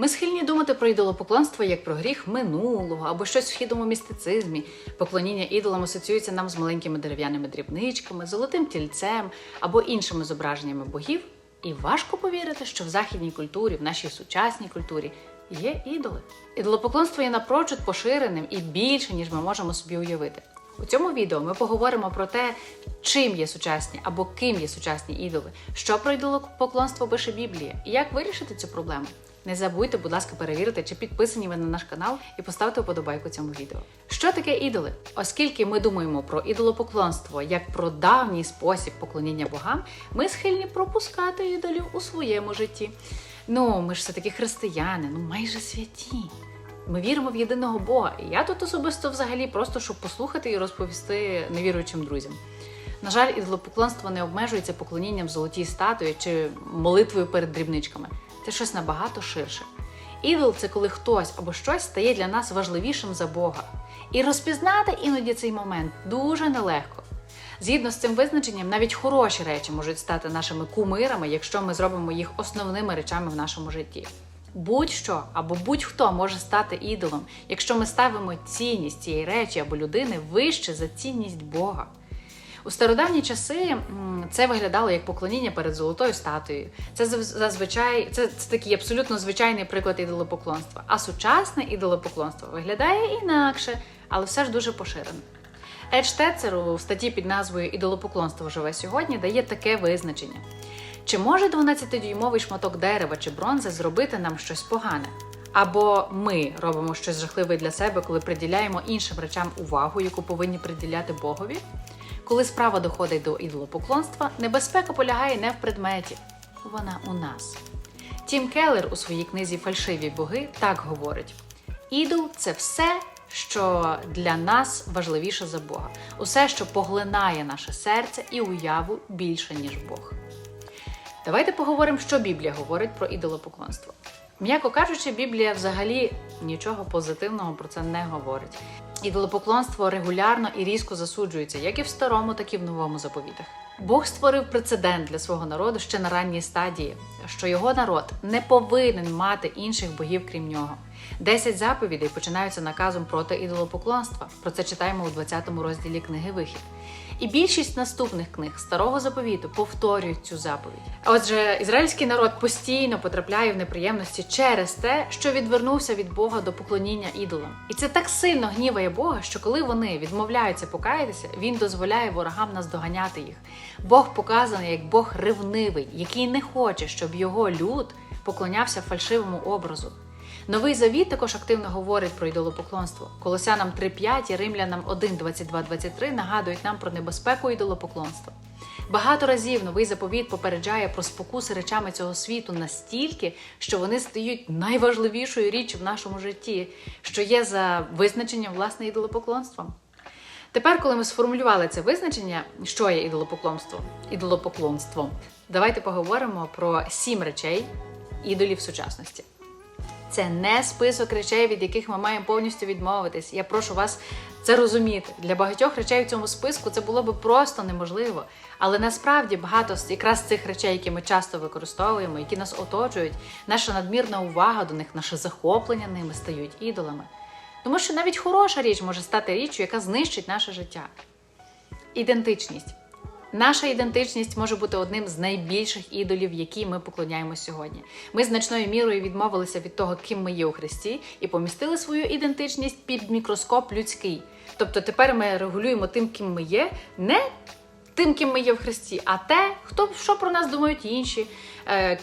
Ми схильні думати про ідолопоклонство як про гріх минулого або щось в хідому містицизмі. Поклоніння ідолам асоціюється нам з маленькими дерев'яними дрібничками, золотим тільцем або іншими зображеннями богів. І важко повірити, що в західній культурі, в нашій сучасній культурі є ідоли. Ідолопоклонство є напрочуд поширеним і більше, ніж ми можемо собі уявити. У цьому відео ми поговоримо про те, чим є сучасні або ким є сучасні ідоли, що про ідолопоклонство пише Біблія і як вирішити цю проблему. Не забудьте, будь ласка, перевірити, чи підписані ви на наш канал і поставте вподобайку цьому відео. Що таке ідоли? Оскільки ми думаємо про ідолопоклонство як про давній спосіб поклоніння богам, ми схильні пропускати ідолів у своєму житті. Ну, ми ж все таки християни, ну майже святі. Ми віримо в єдиного Бога. І я тут особисто взагалі просто щоб послухати і розповісти невіруючим друзям. На жаль, ідолопоклонство не обмежується поклонінням золотій статуї чи молитвою перед дрібничками. Це щось набагато ширше. Ідол це коли хтось або щось стає для нас важливішим за Бога. І розпізнати іноді цей момент дуже нелегко. Згідно з цим визначенням, навіть хороші речі можуть стати нашими кумирами, якщо ми зробимо їх основними речами в нашому житті. Будь-що або будь-хто може стати ідолом, якщо ми ставимо цінність цієї речі або людини вище за цінність Бога. У стародавні часи це виглядало як поклоніння перед золотою статуєю. Це зазвичай це, це такий абсолютно звичайний приклад ідолопоклонства. А сучасне ідолопоклонство виглядає інакше, але все ж дуже поширене. Едж Тецер у статті під назвою Ідолопоклонство живе сьогодні дає таке визначення. Чи може 12-дюймовий шматок дерева чи бронзи зробити нам щось погане? Або ми робимо щось жахливе для себе, коли приділяємо іншим речам увагу, яку повинні приділяти Богові? Коли справа доходить до ідолопоклонства, небезпека полягає не в предметі, вона у нас. Тім Келлер у своїй книзі Фальшиві боги так говорить: ідол це все, що для нас важливіше за Бога, усе, що поглинає наше серце і уяву більше, ніж Бог. Давайте поговоримо, що Біблія говорить про ідолопоклонство. М'яко кажучи, Біблія взагалі нічого позитивного про це не говорить. Ідолопоклонство регулярно і різко засуджується, як і в старому, так і в новому заповітах. Бог створив прецедент для свого народу ще на ранній стадії, що його народ не повинен мати інших богів крім нього. Десять заповідей починаються наказом проти ідолопоклонства. Про це читаємо у 20 розділі книги Вихід. І більшість наступних книг старого заповіту повторюють цю заповідь. Отже, ізраїльський народ постійно потрапляє в неприємності через те, що відвернувся від Бога до поклоніння ідолам. І це так сильно гніває Бога, що коли вони відмовляються покаятися, він дозволяє ворогам наздоганяти їх. Бог показаний як Бог ревнивий, який не хоче, щоб його люд поклонявся фальшивому образу. Новий завіт також активно говорить про ідолопоклонство. Колосянам 3.5 і римлянам 1.22-23 нагадують нам про небезпеку ідолопоклонства. Багато разів новий заповіт попереджає про спокуси речами цього світу настільки, що вони стають найважливішою річчю в нашому житті, що є за визначенням власне ідолопоклонством. Тепер, коли ми сформулювали це визначення, що є ідолопоклонство, ідолопоклонство, давайте поговоримо про сім речей ідолів сучасності. Це не список речей, від яких ми маємо повністю відмовитись. Я прошу вас це розуміти. Для багатьох речей в цьому списку це було би просто неможливо. Але насправді багато якраз цих речей, які ми часто використовуємо, які нас оточують, наша надмірна увага до них, наше захоплення ними стають ідолами. Тому що навіть хороша річ може стати річчю, яка знищить наше життя. Ідентичність. Наша ідентичність може бути одним з найбільших ідолів, які ми поклоняємо сьогодні. Ми значною мірою відмовилися від того, ким ми є у Христі, і помістили свою ідентичність під мікроскоп людський. Тобто тепер ми регулюємо тим, ким ми є, не тим, ким ми є в Христі, а те, хто що про нас думають інші,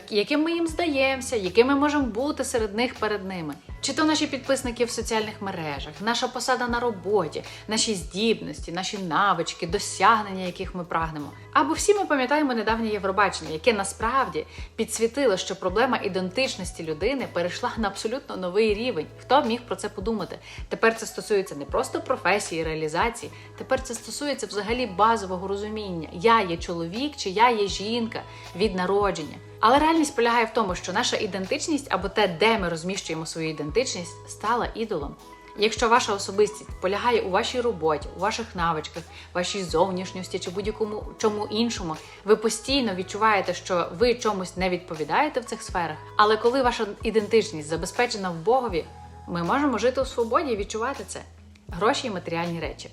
яким ми їм здаємося, якими можемо бути серед них перед ними. Чи то наші підписники в соціальних мережах, наша посада на роботі, наші здібності, наші навички, досягнення, яких ми прагнемо. Або всі ми пам'ятаємо недавнє Євробачення, яке насправді підсвітило, що проблема ідентичності людини перейшла на абсолютно новий рівень. Хто міг про це подумати? Тепер це стосується не просто професії, реалізації, тепер це стосується взагалі базового розуміння: я є чоловік чи я є жінка від народження. Але реальність полягає в тому, що наша ідентичність або те, де ми розміщуємо свою ідентичність, стала ідолом. Якщо ваша особистість полягає у вашій роботі, у ваших навичках, вашій зовнішності чи будь-якому чому іншому, ви постійно відчуваєте, що ви чомусь не відповідаєте в цих сферах. Але коли ваша ідентичність забезпечена в Богові, ми можемо жити у свободі і відчувати це. Гроші і матеріальні речі.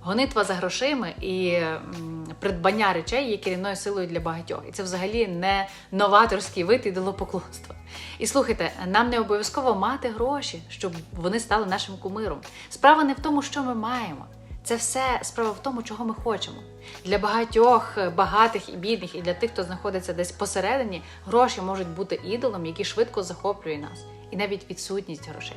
Гонитва за грошима і придбання речей є керівною силою для багатьох. І це взагалі не новаторський вид ідолопоклонства. І слухайте, нам не обов'язково мати гроші, щоб вони стали нашим кумиром. Справа не в тому, що ми маємо. Це все справа в тому, чого ми хочемо. Для багатьох е, багатих і бідних, і для тих, хто знаходиться десь посередині, гроші можуть бути ідолом, який швидко захоплює нас, і навіть відсутність грошей.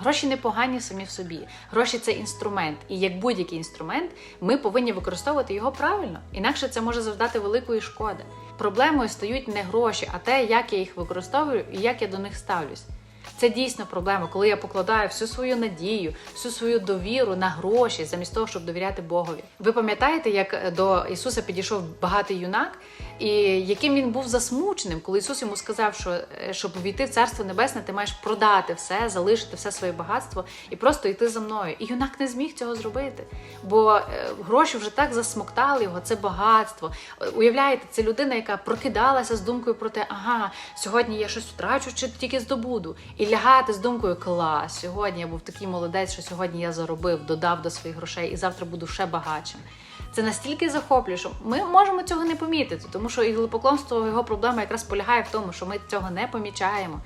Гроші не погані самі в собі. Гроші це інструмент, і як будь-який інструмент, ми повинні використовувати його правильно, інакше це може завдати великої шкоди. Проблемою стають не гроші, а те, як я їх використовую і як я до них ставлюсь. Це дійсно проблема, коли я покладаю всю свою надію, всю свою довіру на гроші, замість того, щоб довіряти Богові. Ви пам'ятаєте, як до Ісуса підійшов багатий юнак, і яким він був засмученим, коли Ісус йому сказав, що е, щоб увійти в Царство Небесне, ти маєш продати все, залишити все своє багатство і просто йти за мною. І юнак не зміг цього зробити, бо е, гроші вже так засмоктали його, це багатство. Е, Уявляєте, це людина, яка прокидалася з думкою про те, ага, сьогодні я щось втрачу чи тільки здобуду. І лягати з думкою клас. Сьогодні я був такий молодець, що сьогодні я заробив, додав до своїх грошей, і завтра буду ще багатшим. Це настільки захоплює, що ми можемо цього не помітити, тому що ідолопоклонство, його проблема якраз полягає в тому, що ми цього не помічаємо.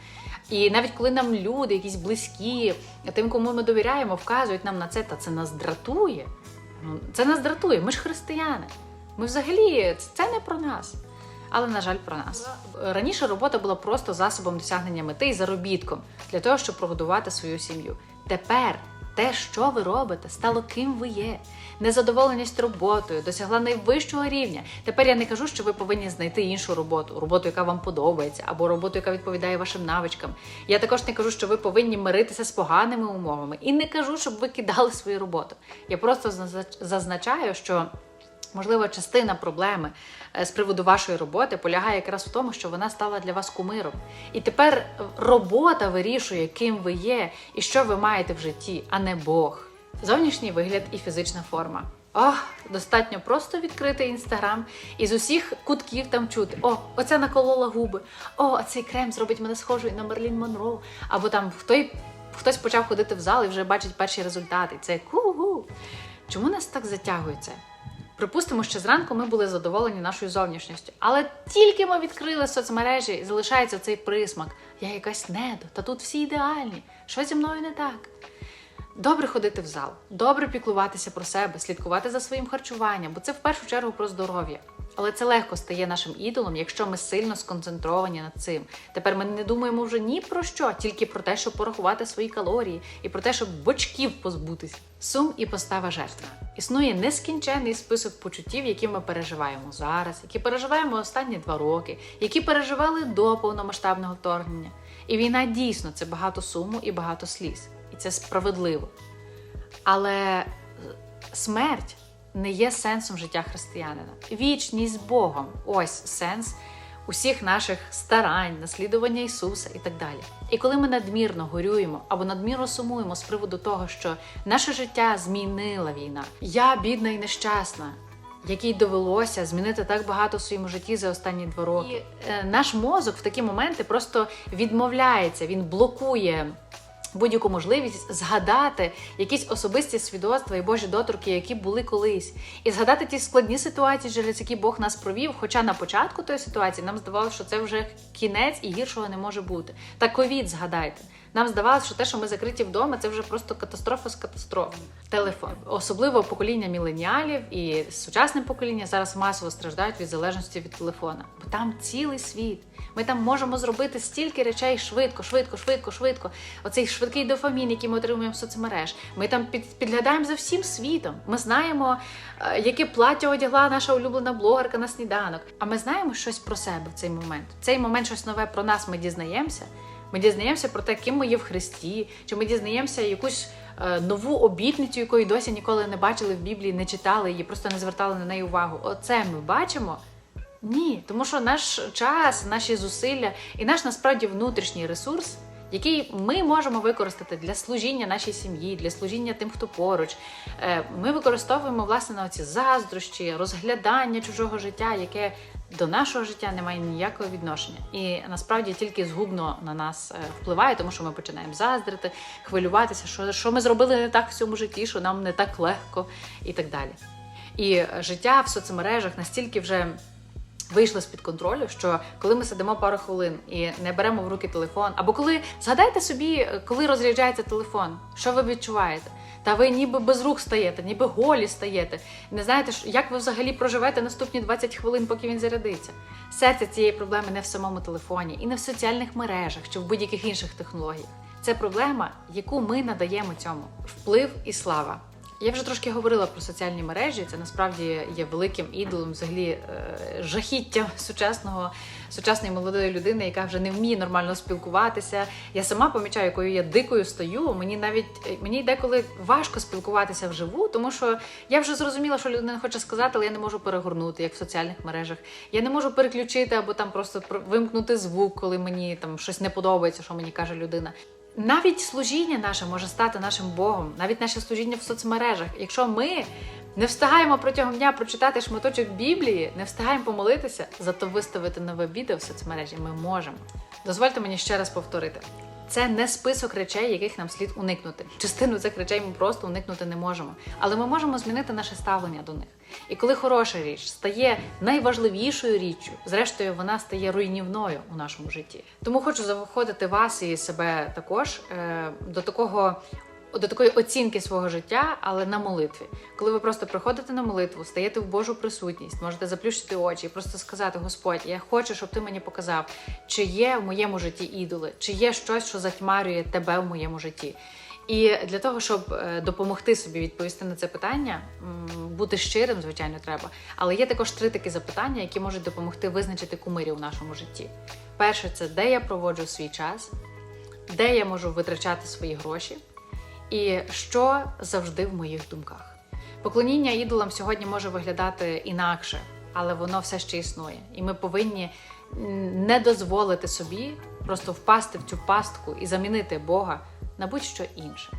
І навіть коли нам люди, якісь близькі, тим, кому ми довіряємо, вказують нам на це, та це нас дратує. Ну, Це нас дратує. Ми ж християни. Ми взагалі це не про нас. Але, на жаль, про нас. Раніше робота була просто засобом досягнення мети і заробітком для того, щоб прогодувати свою сім'ю. Тепер те, що ви робите, стало ким ви є. Незадоволеність роботою досягла найвищого рівня. Тепер я не кажу, що ви повинні знайти іншу роботу, роботу, яка вам подобається, або роботу, яка відповідає вашим навичкам. Я також не кажу, що ви повинні миритися з поганими умовами, і не кажу, щоб ви кидали свою роботу. Я просто зазнач- зазначаю, що. Можливо, частина проблеми е, з приводу вашої роботи полягає якраз в тому, що вона стала для вас кумиром. І тепер робота вирішує, ким ви є і що ви маєте в житті, а не Бог. Зовнішній вигляд і фізична форма. Ох, достатньо просто відкрити інстаграм і з усіх кутків там чути: о, оця наколола губи, о, цей крем зробить мене схожою на Мерлін Монро. Або там хто хтось почав ходити в зал і вже бачить перші результати. Це ку-гу. Чому нас так затягує це? Припустимо, що зранку ми були задоволені нашою зовнішністю, але тільки ми відкрили соцмережі, і залишається цей присмак. Я якась недо, та тут всі ідеальні. Що зі мною не так? Добре ходити в зал, добре піклуватися про себе, слідкувати за своїм харчуванням, бо це в першу чергу про здоров'я. Але це легко стає нашим ідолом, якщо ми сильно сконцентровані над цим. Тепер ми не думаємо вже ні про що, тільки про те, щоб порахувати свої калорії і про те, щоб бочків позбутись. Сум і постава жертви. Існує нескінченний список почуттів, які ми переживаємо зараз, які переживаємо останні два роки, які переживали до повномасштабного вторгнення. І війна дійсно це багато суму і багато сліз. І це справедливо. Але е, смерть не є сенсом життя християнина. Вічність з Богом ось сенс усіх наших старань, наслідування Ісуса і так далі. І коли ми надмірно горюємо або надмірно сумуємо з приводу того, що наше життя змінила війна, я бідна і нещасна. Якій довелося змінити так багато в своєму житті за останні два роки. І е, наш мозок в такі моменти просто відмовляється, він блокує будь-яку можливість згадати якісь особисті свідоцтва і Божі доторки, які були колись, і згадати ті складні ситуації, через які Бог нас провів. Хоча на початку тої ситуації нам здавалося, що це вже кінець і гіршого не може бути. Та ковід згадайте. Нам здавалося, що те, що ми закриті вдома, це вже просто катастрофа з катастроф. Телефон, особливо покоління міленіалів і сучасне покоління зараз масово страждають від залежності від телефона, бо там цілий світ. Ми там можемо зробити стільки речей швидко, швидко, швидко, швидко. Оцей швидкий дофамін, який ми отримуємо в соцмереж. Ми там під, підглядаємо за всім світом. Ми знаємо, е, яке плаття одягла наша улюблена блогерка на сніданок. А ми знаємо щось про себе в цей момент. В цей момент щось нове про нас ми дізнаємося. Ми дізнаємося про те, ким ми є в Христі, чи ми дізнаємося якусь е, нову обітницю, якої досі ніколи не бачили в Біблії, не читали її, просто не звертали на неї увагу. Оце ми бачимо. Ні, тому що наш час, наші зусилля і наш насправді внутрішній ресурс, який ми можемо використати для служіння нашій сім'ї, для служіння тим, хто поруч. Е, Ми використовуємо власне на оці заздрощі, розглядання чужого життя, яке до нашого життя не має ніякого відношення, і насправді тільки згубно на нас е, впливає, тому що ми починаємо заздрити, хвилюватися, що, що ми зробили не так в цьому житті, що нам не так легко, і так далі. І життя в соцмережах настільки вже вийшло з-під контролю, що коли ми сидимо пару хвилин і не беремо в руки телефон, або коли згадайте собі, коли розряджається телефон, що ви відчуваєте? Та ви ніби без рук стаєте, ніби голі стаєте. Не знаєте, як ви взагалі проживете наступні 20 хвилин, поки він зарядиться. Серце цієї проблеми не в самому телефоні і не в соціальних мережах чи в будь-яких інших технологіях. Це проблема, яку ми надаємо цьому вплив і слава. Я вже трошки говорила про соціальні мережі. Це насправді є великим ідолом, взагалі е, жахіттям сучасного сучасної молодої людини, яка вже не вміє нормально спілкуватися. Я сама помічаю, якою я дикою стою. Мені навіть е, мені деколи важко спілкуватися вживу, тому що я вже зрозуміла, що людина хоче сказати, але я не можу перегорнути, як в соціальних мережах. Я не можу переключити або там просто про- вимкнути звук, коли мені там щось не подобається, що мені каже людина. Навіть служіння наше може стати нашим Богом, навіть наше служіння в соцмережах. Якщо ми не встигаємо протягом дня прочитати шматочок Біблії, не встигаємо помолитися, зато виставити нове відео в соцмережі ми можемо. Дозвольте мені ще раз повторити. Це не список речей, яких нам слід уникнути. Частину цих речей ми просто уникнути не можемо, але ми можемо змінити наше ставлення до них. І коли хороша річ стає найважливішою річчю, зрештою вона стає руйнівною у нашому житті. Тому хочу заходити вас і себе також е, до такого. До такої оцінки свого життя, але на молитві. Коли ви просто приходите на молитву, стаєте в Божу присутність, можете заплющити очі і просто сказати: Господь, я хочу, щоб ти мені показав, чи є в моєму житті ідоли, чи є щось, що затьмарює тебе в моєму житті. І для того, щоб е, допомогти собі відповісти на це питання, бути щирим, звичайно, треба. Але є також три такі запитання, які можуть допомогти визначити кумирів у нашому житті. Перше, це де я проводжу свій час, де я можу витрачати свої гроші, і що завжди в моїх думках. Поклоніння ідолам сьогодні може виглядати інакше, але воно все ще існує. І ми повинні не дозволити собі просто впасти в цю пастку і замінити Бога на будь-що інше.